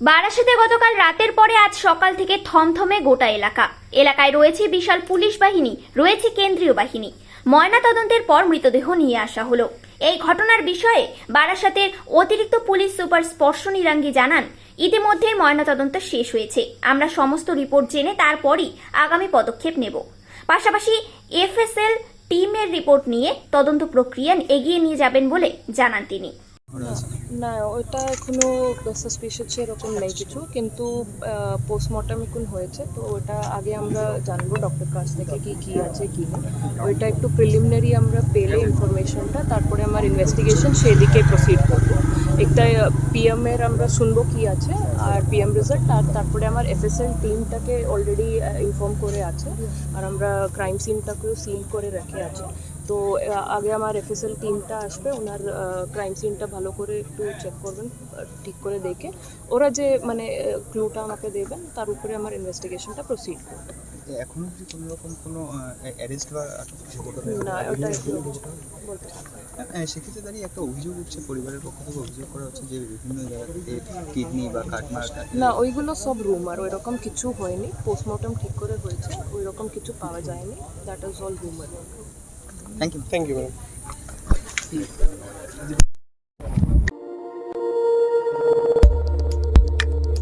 বারাসাতে গতকাল রাতের পরে আজ সকাল থেকে থমথমে গোটা এলাকা। এলাকায় রয়েছে বিশাল পুলিশ বাহিনী, রয়েছে কেন্দ্রীয় বাহিনী। ময়না তদন্তের পর মৃতদেহ নিয়ে আসা হলো। এই ঘটনার বিষয়ে বারাসাতের অতিরিক্ত পুলিশ সুপার স্পর্শ নিরাঙ্গি জানান, ইতিমধ্যে ময়নাতদন্ত শেষ হয়েছে। আমরা সমস্ত রিপোর্ট জেনে তারপরই আগামী পদক্ষেপ নেব। পাশাপাশি এফএসএল টিমের রিপোর্ট নিয়ে তদন্ত প্রক্রিয়া এগিয়ে নিয়ে যাবেন বলে জানান তিনি। না ওটা এখনও সাসপিশিয়াস এরকম নেই কিছু, কিন্তু পোস্টমর্টম এখন হয়েছে, তো ওটা আগে আমরা জানব ডক্টর কাছ থেকে কি কি আছে, কি ওইটা একটু প্রিলিমিনারি আমরা পেলে ইনফরমেশনটা তারপরে আমার ইনভেস্টিগেশন সেদিকে প্রসিড করব। একটা পিএম এর আমরা শুনব কি আছে আর পিএম রেজাল্ট আর তারপরে আমার এফএসএল টিমটাকে অলরেডি ইনফর্ম করে আছে। আর আমরা ক্রাইম সিনটাকেও সিল করে রেখে আছে। তো আগে আমার এফএসএল টিমটা আসবে, ওনার ক্রাইম সিনটা ভালো করে একটু চেক করবেন ঠিক করে দেখে। ওরা যে মানে ক্লুটা আমাকে দেবেন, তার উপরে আমার ইনভেস্টিগেশনটা প্রসিড করবে। এখনও কি কোনো রকম কোনো অ্যারেস্ট বা আটক কিছু। হ্যাঁ, সেক্ষেত্রে দাঁড়িয়ে একটা অভিযোগ উঠছে পরিবারের পক্ষ থেকে অভিযোগ করা হচ্ছে যে বিভিন্ন জায়গা থেকে কিডনি বা কাটমার না ওইগুলো সব রুমার ওইরকম কিছু হয়নি। পোস্টমর্টম ঠিক করে হয়েছে ওইরকম কিছু পাওয়া যায়নি। That is all rumour thank you thank you madam